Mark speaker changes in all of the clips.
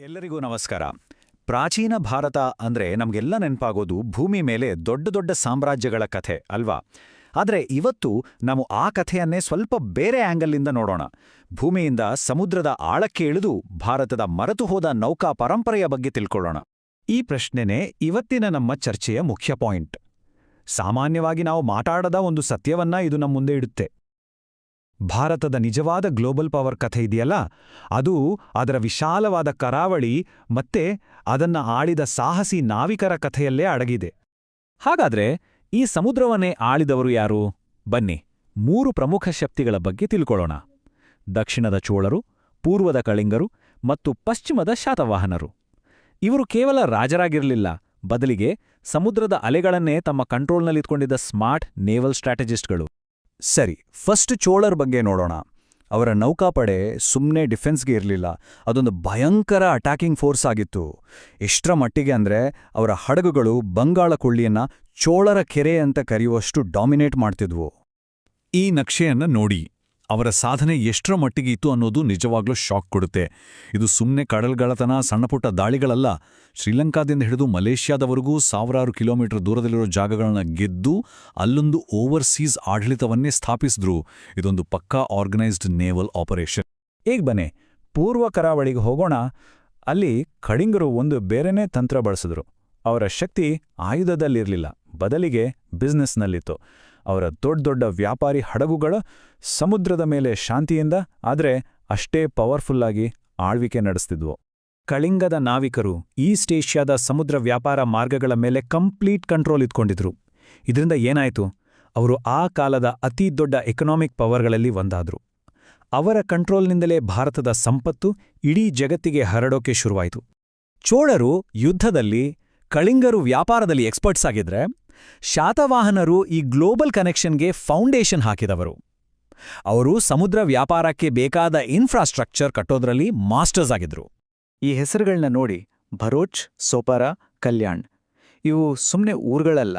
Speaker 1: ಎಲ್ಲರಿಗೂ ನಮಸ್ಕಾರ. ಪ್ರಾಚೀನ ಭಾರತ ಅಂದ್ರೆ ನಮ್ಗೆಲ್ಲ ನೆನಪಾಗೋದು ಭೂಮಿ ಮೇಲೆ ದೊಡ್ಡ ದೊಡ್ಡ ಸಾಮ್ರಾಜ್ಯಗಳ ಕಥೆ, ಅಲ್ವಾ? ಆದರೆ ಇವತ್ತು ನಾವು ಆ ಕಥೆಯನ್ನೇ ಸ್ವಲ್ಪ ಬೇರೆ ಆಂಗಲ್ನಿಂದ ನೋಡೋಣ. ಭೂಮಿಯಿಂದ ಸಮುದ್ರದ ಆಳಕ್ಕೆ ಇಳಿದು ಭಾರತದ ಮರೆತು ಹೋದ ನೌಕಾ ಪರಂಪರೆಯ ಬಗ್ಗೆ ತಿಳ್ಕೊಳ್ಳೋಣ. ಈ ಪ್ರಶ್ನೆನೇ ಇವತ್ತಿನ ನಮ್ಮ ಚರ್ಚೆಯ ಮುಖ್ಯ ಪಾಯಿಂಟ್. ಸಾಮಾನ್ಯವಾಗಿ ನಾವು ಮಾತಾಡದ ಒಂದು ಸತ್ಯವನ್ನ ಇದು ನಮ್ಮ ಮುಂದೆ ಇಡುತ್ತೆ. ಭಾರತದ ನಿಜವಾದ ಗ್ಲೋಬಲ್ ಪವರ್ ಕಥೆ ಇದೆಯಲ್ಲ? ಅದು ಅದರ ವಿಶಾಲವಾದ ಕರಾವಳಿ ಮತ್ತೆ ಅದನ್ನ ಆಳಿದ ಸಾಹಸಿ ನಾವಿಕರ ಕಥೆಯಲ್ಲೇ ಅಡಗಿದೆ. ಹಾಗಾದ್ರೆ ಈ ಸಮುದ್ರವನ್ನೇ ಆಳಿದವರು ಯಾರು? ಬನ್ನಿ, ಮೂರು ಪ್ರಮುಖ ಶಕ್ತಿಗಳ ಬಗ್ಗೆ ತಿಳ್ಕೊಳ್ಳೋಣ. ದಕ್ಷಿಣದ ಚೋಳರು, ಪೂರ್ವದ ಕಳಿಂಗರು ಮತ್ತು ಪಶ್ಚಿಮದ ಶಾತವಾಹನರು. ಇವರು ಕೇವಲ ರಾಜರಾಗಿರಲಿಲ್ಲ, ಬದಲಿಗೆ ಸಮುದ್ರದ ಅಲೆಗಳನ್ನೇ ತಮ್ಮ ಕಂಟ್ರೋಲ್ನಲ್ಲಿತ್ಕೊಂಡಿದ್ದ ಸ್ಮಾರ್ಟ್ ನೇವಲ್ ಸ್ಟ್ರಾಟಜಿಸ್ಟ್ಗಳು. ಸರಿ ಫಸ್ಟ್ ಚೋಳರ್ ಬಗ್ಗೆ ನೋಡೋಣ. ಅವರ ನೌಕಾಪಡೆ ಸುಮ್ಮನೆ ಡಿಫೆನ್ಸ್ಗೆ ಇರಲಿಲ್ಲ. ಅದೊಂದು ಭಯಂಕರ ಅಟ್ಯಾಕಿಂಗ್ ಫೋರ್ಸ್ ಆಗಿತ್ತು. ಎಷ್ಟರ ಮಟ್ಟಿಗೆ ಅಂದ್ರೆ, ಅವರ ಹಡಗುಗಳು ಬಂಗಾಳ ಕೊಳ್ಳಿಯನ್ನ ಚೋಳರ ಕೆರೆ ಅಂತ ಕರೆಯುವಷ್ಟು ಡಾಮಿನೇಟ್ ಮಾಡ್ತಿದ್ವು. ಈ ನಕ್ಷೆಯನ್ನ ನೋಡಿ. ಅವರ ಸಾಧನೆ ಎಷ್ಟರ ಮಟ್ಟಿಗೆ ಇತ್ತು ಅನ್ನೋದು ನಿಜವಾಗ್ಲೂ ಶಾಕ್ ಕೊಡುತ್ತೆ. ಇದು ಸುಮ್ಮನೆ ಕಡಲ್ಗಳತನ ಸಣ್ಣಪುಟ್ಟ ದಾಳಿಗಳಲ್ಲ. ಶ್ರೀಲಂಕಾದಿಂದ ಹಿಡಿದು ಮಲೇಷ್ಯಾದವರೆಗೂ ಸಾವಿರಾರು ಕಿಲೋಮೀಟರ್ ದೂರದಲ್ಲಿರೋ ಜಾಗಗಳನ್ನ ಗೆದ್ದು ಅಲ್ಲೊಂದು ಓವರ್ಸೀಸ್ ಆಡಳಿತವನ್ನೇ ಸ್ಥಾಪಿಸಿದ್ರು. ಇದೊಂದು ಪಕ್ಕಾ ಆರ್ಗನೈಸ್ಡ್ ನೇವಲ್ ಆಪರೇಷನ್. ಈಗ ಬನ್ನಿ, ಪೂರ್ವ ಕರಾವಳಿಗೆ ಹೋಗೋಣ. ಅಲ್ಲಿ ಕಡಿಂಗರು ಒಂದು ಬೇರೆನೇ ತಂತ್ರ ಬಳಸಿದ್ರು. ಅವರ ಶಕ್ತಿ ಆಯುಧದಲ್ಲಿರಲಿಲ್ಲ, ಬದಲಿಗೆ ಬಿಸ್ನೆಸ್ನಲ್ಲಿತ್ತು ಅವರ ದೊಡ್ಡ ದೊಡ್ಡ ವ್ಯಾಪಾರಿ ಹಡಗುಗಳ ಸಮುದ್ರದ ಮೇಲೆ ಶಾಂತಿಯಿಂದ, ಆದರೆ ಅಷ್ಟೇ ಪವರ್ಫುಲ್ಲಾಗಿ ಆಳ್ವಿಕೆ ನಡೆಸ್ತಿದ್ವು. ಕಳಿಂಗದ ನಾವಿಕರು ಈಸ್ಟ್ ಏಷ್ಯಾದ ಸಮುದ್ರ ವ್ಯಾಪಾರ ಮಾರ್ಗಗಳ ಮೇಲೆ ಕಂಪ್ಲೀಟ್ ಕಂಟ್ರೋಲ್ ಇದ್ಕೊಂಡಿದ್ರು ಇದರಿಂದ ಏನಾಯಿತು? ಅವರು ಆ ಕಾಲದ ಅತಿ ದೊಡ್ಡ ಎಕನಾಮಿಕ್ ಪವರ್ಗಳಲ್ಲಿ ಒಂದಾದ್ರು. ಅವರ ಕಂಟ್ರೋಲ್ನಿಂದಲೇ ಭಾರತದ ಸಂಪತ್ತು ಇಡೀ ಜಗತ್ತಿಗೆ ಹರಡೋಕೆ ಶುರುವಾಯಿತು. ಚೋಳರು ಯುದ್ಧದಲ್ಲಿ ಕಳಿಂಗರು ವ್ಯಾಪಾರದಲ್ಲಿ ಎಕ್ಸ್ಪರ್ಟ್ಸ್ ಆಗಿದ್ರೆ ಶಾತವಾಹನರು ಈ ಗ್ಲೋಬಲ್ ಕನೆಕ್ಷನ್ಗೆ ಫೌಂಡೇಶನ್ ಹಾಕಿದವರು. ಅವರು ಸಮುದ್ರ ವ್ಯಾಪಾರಕ್ಕೆ ಬೇಕಾದ ಇನ್ಫ್ರಾಸ್ಟ್ರಕ್ಚರ್ ಕಟ್ಟೋದ್ರಲ್ಲಿ ಮಾಸ್ಟರ್ಸ್ ಆಗಿದ್ರು. ಈ ಹೆಸರುಗಳನ್ನ ನೋಡಿ ಭರೋಚ್, ಸೋಪಾರ, ಕಲ್ಯಾಣ್, ಇವು ಸುಮ್ಮನೆ ಊರುಗಳಲ್ಲ.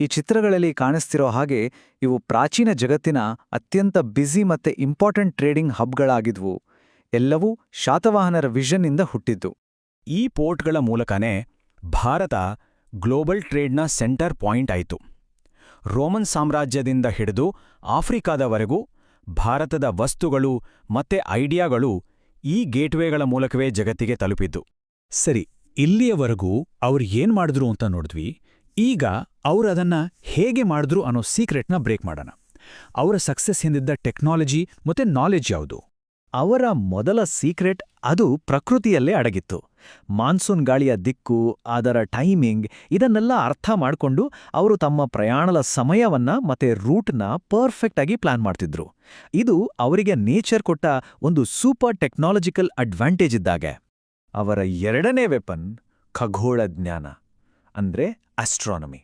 Speaker 1: ಈ ಚಿತ್ರಗಳಲ್ಲಿ ಕಾಣಿಸ್ತಿರೋ ಹಾಗೆ ಇವು ಪ್ರಾಚೀನ ಜಗತ್ತಿನ ಅತ್ಯಂತ ಬ್ಯುಸಿ ಮತ್ತೆ ಇಂಪಾರ್ಟೆಂಟ್ ಟ್ರೇಡಿಂಗ್ ಹಬ್ಗಳಾಗಿದ್ವು. ಎಲ್ಲವೂ ಶಾತವಾಹನರ ವಿಷನ್ನಿಂದ ಹುಟ್ಟಿದ್ದು. ಈ ಪೋರ್ಟ್ಗಳ ಮೂಲಕನೇ ಭಾರತ ಗ್ಲೋಬಲ್ ಟ್ರೇಡ್ನ ಸೆಂಟರ್ ಪಾಯಿಂಟ್ ಆಯಿತು. ರೋಮನ್ ಸಾಮ್ರಾಜ್ಯದಿಂದ ಹಿಡಿದು ಆಫ್ರಿಕಾದವರೆಗೂ ಭಾರತದ ವಸ್ತುಗಳು ಮತ್ತೆ ಐಡಿಯಾಗಳು ಈ ಗೇಟ್ವೇಗಳ ಮೂಲಕವೇ ಜಗತ್ತಿಗೆ ತಲುಪಿದ್ದು. ಸರಿ, ಇಲ್ಲಿಯವರೆಗೂ ಅವರು ಏನ್ ಮಾಡಿದ್ರು ಅಂತ ನೋಡಿದ್ವಿ, ಈಗ ಅವ್ರದನ್ನ ಹೇಗೆ ಮಾಡಿದ್ರು ಅನ್ನೋ ಸೀಕ್ರೆಟ್ನ ಬ್ರೇಕ್ ಮಾಡೋಣ. ಅವರ ಸಕ್ಸಸ್ ಹಿಂದಿದ್ದ ಟೆಕ್ನಾಲಜಿ ಮತ್ತೆ ನಾಲೆಜ್ ಯಾವುದು? ಅವರ ಮೊದಲ ಸೀಕ್ರೆಟ್ ಅದು ಪ್ರಕೃತಿಯಲ್ಲೇ ಅಡಗಿತ್ತು. ಮಾನ್ಸೂನ್ ಗಾಳಿಯ ದಿಕ್ಕು, ಅದರ ಟೈಮಿಂಗ್ ಇದನ್ನೆಲ್ಲ ಅರ್ಥ ಮಾಡಿಕೊಂಡು ಅವರು ತಮ್ಮ ಪ್ರಯಾಣದ ಸಮಯವನ್ನ ಮತ್ತೆ ರೂಟ್ನ ಪರ್ಫೆಕ್ಟ್ ಆಗಿ ಪ್ಲಾನ್ ಮಾಡ್ತಿದ್ರು. ಇದು ಅವರಿಗೆ ನೇಚರ್ ಕೊಟ್ಟ ಒಂದು ಸೂಪರ್ ಟೆಕ್ನಾಲಜಿಕಲ್ ಅಡ್ವಾಂಟೇಜ್ ಇದ್ದಾಗೆ. ಅವರ ಎರಡನೇ ವೆಪನ್ ಖಗೋಳ ಜ್ಞಾನ, ಅಂದ್ರೆ ಅಸ್ಟ್ರಾನಮಿ.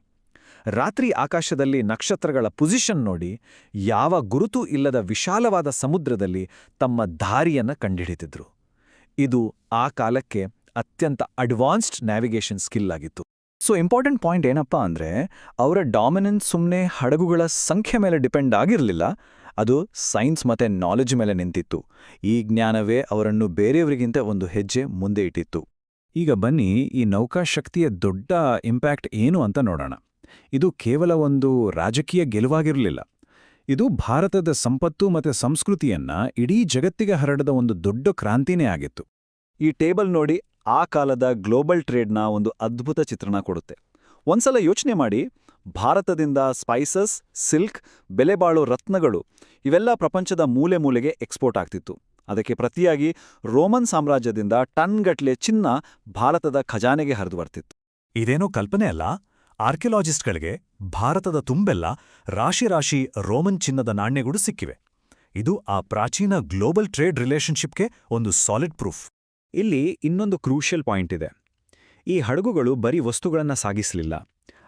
Speaker 1: ರಾತ್ರಿ ಆಕಾಶದಲ್ಲಿ ನಕ್ಷತ್ರಗಳ ಪೊಸಿಷನ್ ನೋಡಿ ಯಾವ ಗುರುತು ಇಲ್ಲದ ವಿಶಾಲವಾದ ಸಮುದ್ರದಲ್ಲಿ ತಮ್ಮ ದಾರಿಯನ್ನು ಕಂಡುಹಿಡಿತಿದ್ರು ಇದು ಆ ಕಾಲಕ್ಕೆ ಅತ್ಯಂತ ಅಡ್ವಾನ್ಸ್ಡ್ ನ್ಯಾವಿಗೇಷನ್ ಸ್ಕಿಲ್ ಆಗಿತ್ತು. ಸೊ ಇಂಪಾರ್ಟೆಂಟ್ ಪಾಯಿಂಟ್ ಏನಪ್ಪಾ ಅಂದ್ರೆ ಅವರ ಡಾಮಿನೆನ್ಸ್ ಸುಮ್ಮನೆ ಹಡಗುಗಳ ಸಂಖ್ಯೆ ಮೇಲೆ ಡಿಪೆಂಡ್ ಆಗಿರಲಿಲ್ಲ. ಅದು ಸೈನ್ಸ್ ಮತ್ತೆ ನಾಲೆಜ್ ಮೇಲೆ ನಿಂತಿತ್ತು. ಈ ಜ್ಞಾನವೇ ಅವರನ್ನು ಬೇರೆಯವರಿಗಿಂತ ಒಂದು ಹೆಜ್ಜೆ ಮುಂದೆ ಇಟ್ಟಿತ್ತು. ಈಗ ಬನ್ನಿ ಈ ನೌಕಾಶಕ್ತಿಯ ದೊಡ್ಡ ಇಂಪ್ಯಾಕ್ಟ್ ಏನು ಅಂತ ನೋಡೋಣ. ಇದು ಕೇವಲ ಒಂದು ರಾಜಕೀಯ ಗೆಲುವಾಗಿರಲಿಲ್ಲ. ಇದು ಭಾರತದ ಸಂಪತ್ತು ಮತ್ತು ಸಂಸ್ಕೃತಿಯನ್ನ ಇಡೀ ಜಗತ್ತಿಗೆ ಹರಡದ ಒಂದು ದೊಡ್ಡ ಕ್ರಾಂತಿನೇ ಆಗಿತ್ತು. ಈ ಟೇಬಲ್ ನೋಡಿ ಆ ಕಾಲದ ಗ್ಲೋಬಲ್ ಟ್ರೇಡ್ನ ಒಂದು ಅದ್ಭುತ ಚಿತ್ರಣ ಕೊಡುತ್ತೆ. ಒಂದ್ಸಲ ಯೋಚನೆ ಮಾಡಿ, ಭಾರತದಿಂದ ಸ್ಪೈಸಸ್, ಸಿಲ್ಕ್, ಬೆಲೆಬಾಳೋ ರತ್ನಗಳು ಇವೆಲ್ಲ ಪ್ರಪಂಚದ ಮೂಲೆ ಮೂಲೆಗೆ ಎಕ್ಸ್ಪೋರ್ಟ್ ಆಗ್ತಿತ್ತು. ಅದಕ್ಕೆ ಪ್ರತಿಯಾಗಿ ರೋಮನ್ ಸಾಮ್ರಾಜ್ಯದಿಂದ ಟನ್ಗಟ್ಲೆ ಚಿನ್ನ ಭಾರತದ ಖಜಾನೆಗೆ ಹರಿದು ಬರ್ತಿತ್ತು. ಇದೇನೋ ಕಲ್ಪನೆ ಅಲ್ಲ? ಆರ್ಕಿಯಾಲಜಿಸ್ಟ್ಗಳಿಗೆ ಭಾರತದ ತುಂಬೆಲ್ಲ ರಾಶಿ ರಾಶಿ ರೋಮನ್ ಚಿನ್ನದ ನಾಣ್ಯಗಳು ಸಿಕ್ಕಿವೆ. ಇದು ಆ ಪ್ರಾಚೀನ ಗ್ಲೋಬಲ್ ಟ್ರೇಡ್ ರಿಲೇಷನ್ಶಿಪ್ಗೆ ಒಂದು ಸಾಲಿಡ್ ಪ್ರೂಫ್. ಇಲ್ಲಿ ಇನ್ನೊಂದು ಕ್ರೂಷಿಯಲ್ ಪಾಯಿಂಟ್ ಇದೆ. ಈ ಹಡಗುಗಳು ಬರೀ ವಸ್ತುಗಳನ್ನು ಸಾಗಿಸಲಿಲ್ಲ.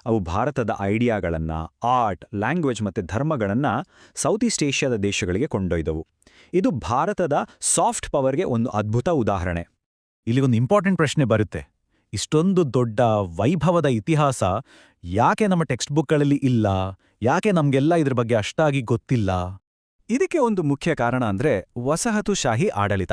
Speaker 1: ಅವು ಭಾರತದ ಐಡಿಯಾಗಳನ್ನ, ಆರ್ಟ್, ಲ್ಯಾಂಗ್ವೇಜ್ ಮತ್ತೆ ಧರ್ಮಗಳನ್ನು ಸೌತ್ ಈಸ್ಟ್ ಏಷ್ಯಾದ ದೇಶಗಳಿಗೆ ಕೊಂಡೊಯ್ದವು. ಇದು ಭಾರತದ ಸಾಫ್ಟ್ ಪವರ್ಗೆ ಒಂದು ಅದ್ಭುತ ಉದಾಹರಣೆ. ಇಲ್ಲಿ ಒಂದು ಇಂಪಾರ್ಟೆಂಟ್ ಪ್ರಶ್ನೆ ಬರುತ್ತೆ. ಇಷ್ಟೊಂದು ದೊಡ್ಡ ವೈಭವದ ಇತಿಹಾಸ ಯಾಕೆ ನಮ್ಮ ಟೆಕ್ಸ್ಟ್ ಬುಕ್ಗಳಲ್ಲಿ ಇಲ್ಲ? ಯಾಕೆ ನಮಗೆಲ್ಲ ಇದ್ರ ಬಗ್ಗೆ ಅಷ್ಟಾಗಿ ಗೊತ್ತಿಲ್ಲ? ಇದಕ್ಕೆ ಒಂದು ಮುಖ್ಯ ಕಾರಣ ಅಂದ್ರೆ ವಸಾಹತುಶಾಹಿ ಆಡಳಿತ.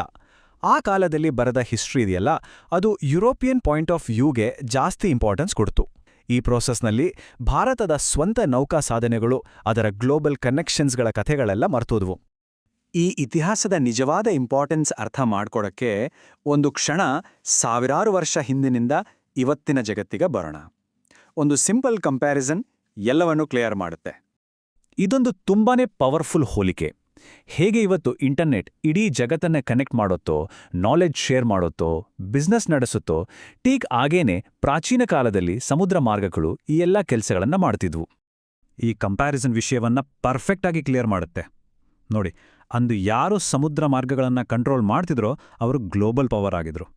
Speaker 1: ಆ ಕಾಲದಲ್ಲಿ ಬರೆದ ಹಿಸ್ಟ್ರಿ ಇದೆಯಲ್ಲ, ಅದು ಯುರೋಪಿಯನ್ ಪಾಯಿಂಟ್ ಆಫ್ ವ್ಯೂಗೆ ಜಾಸ್ತಿ ಇಂಪಾರ್ಟೆನ್ಸ್ ಕೊಡ್ತು. ಈ ಪ್ರೋಸೆಸ್ನಲ್ಲಿ ಭಾರತದ ಸ್ವಂತ ನೌಕಾ ಸಾಧನೆಗಳು ಅದರ ಗ್ಲೋಬಲ್ ಕನೆಕ್ಷನ್ಸ್ಗಳ ಕಥೆಗಳೆಲ್ಲ ಮರ್ತೋದ್ವು. ಈ ಇತಿಹಾಸದ ನಿಜವಾದ ಇಂಪಾರ್ಟೆನ್ಸ್ ಅರ್ಥ ಮಾಡ್ಕೊಡಕ್ಕೆ ಒಂದು ಕ್ಷಣ ಸಾವಿರಾರು ವರ್ಷ ಹಿಂದಿನಿಂದ ಇವತ್ತಿನ ಜಗತ್ತಿಗೆ ಬರೋಣ. ಒಂದು ಸಿಂಪಲ್ ಕಂಪ್ಯಾರಿಸನ್ ಎಲ್ಲವನ್ನೂ ಕ್ಲಿಯರ್ ಮಾಡುತ್ತೆ. ಇದೊಂದು ತುಂಬಾನೇ ಪವರ್ಫುಲ್ ಹೋಲಿಕೆ. ಹೇಗೆ ಇವತ್ತು ಇಂಟರ್ನೆಟ್ ಇಡೀ ಜಗತ್ತನ್ನೇ ಕನೆಕ್ಟ್ ಮಾಡುತ್ತೋ ನಾಲೆಜ್ ಶೇರ್ ಮಾಡೋತ್ತೋ ಬಿಸ್ನೆಸ್ ನಡೆಸುತ್ತೋ ಟೀಕ್ ಆಗೇನೆ ಪ್ರಾಚೀನ ಕಾಲದಲ್ಲಿ ಸಮುದ್ರ ಮಾರ್ಗಗಳು ಈ ಎಲ್ಲ ಕೆಲಸಗಳನ್ನು ಮಾಡ್ತಿದ್ವು. ಈ ಕಂಪ್ಯಾರಿಸನ್ ವಿಷಯವನ್ನ ಪರ್ಫೆಕ್ಟ್ ಆಗಿ ಕ್ಲಿಯರ್ ಮಾಡುತ್ತೆ. ನೋಡಿ ಅಂದು ಯಾರು ಸಮುದ್ರ ಮಾರ್ಗಗಳನ್ನು ಕಂಟ್ರೋಲ್ ಮಾಡ್ತಿದ್ರೋ ಅವರು ಗ್ಲೋಬಲ್ ಪವರ್ ಆಗಿದ್ರು.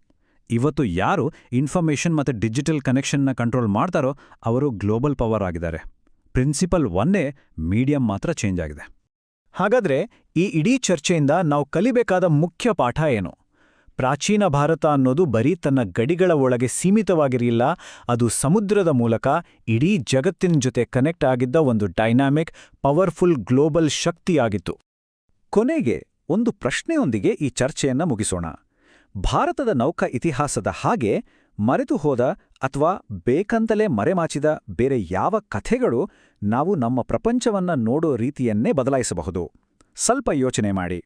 Speaker 1: ಇವತ್ತು ಯಾರು ಇನ್ಫಾರ್ಮೇಷನ್ ಮತ್ತು ಡಿಜಿಟಲ್ ಕನೆಕ್ಷನ್ನ ಕಂಟ್ರೋಲ್ ಮಾಡ್ತಾರೋ ಅವರು ಗ್ಲೋಬಲ್ ಪವರ್ ಆಗಿದ್ದಾರೆ. ಪ್ರಿನ್ಸಿಪಲ್ ಒನ್ನೇ ಮೀಡಿಯಂ ಮಾತ್ರ ಚೇಂಜ್ ಆಗಿದೆ. ಹಾಗಾದ್ರೆ ಈ ಇಡೀ ಚರ್ಚೆಯಿಂದ ನಾವು ಕಲಿಬೇಕಾದ ಮುಖ್ಯ ಪಾಠ ಏನು? ಪ್ರಾಚೀನ ಭಾರತ ಅನ್ನೋದು ಬರೀ ತನ್ನ ಗಡಿಗಳ ಒಳಗೆ ಸೀಮಿತವಾಗಿರಲಿಲ್ಲ, ಅದು ಸಮುದ್ರದ ಮೂಲಕ ಇಡೀ ಜಗತ್ತಿನ ಜೊತೆ ಕನೆಕ್ಟ್ ಆಗಿದ್ದ ಒಂದು ಡೈನಾಮಿಕ್ ಪವರ್ಫುಲ್ ಗ್ಲೋಬಲ್ ಶಕ್ತಿಯಾಗಿತ್ತು. ಕೊನೆಗೆ ಒಂದು ಪ್ರಶ್ನೆಯೊಂದಿಗೆ ಈ ಚರ್ಚೆಯನ್ನ ಮುಗಿಸೋಣ. ಭಾರತದ ನೌಕಾ ಇತಿಹಾಸದ ಹಾಗೆ ಮರೆತು ಹೋದ ಅಥವಾ ಬೇಕಂತಲೇ ಮರೆಮಾಚಿದ ಬೇರೆ ಯಾವ ಕಥೆಗಳು ನಾವು ನಮ್ಮ ಪ್ರಪಂಚವನ್ನ ನೋಡೋ ರೀತಿಯನ್ನೇ ಬದಲಾಯಿಸಬಹುದು. ಸ್ವಲ್ಪ ಯೋಚನೆ ಮಾಡಿ.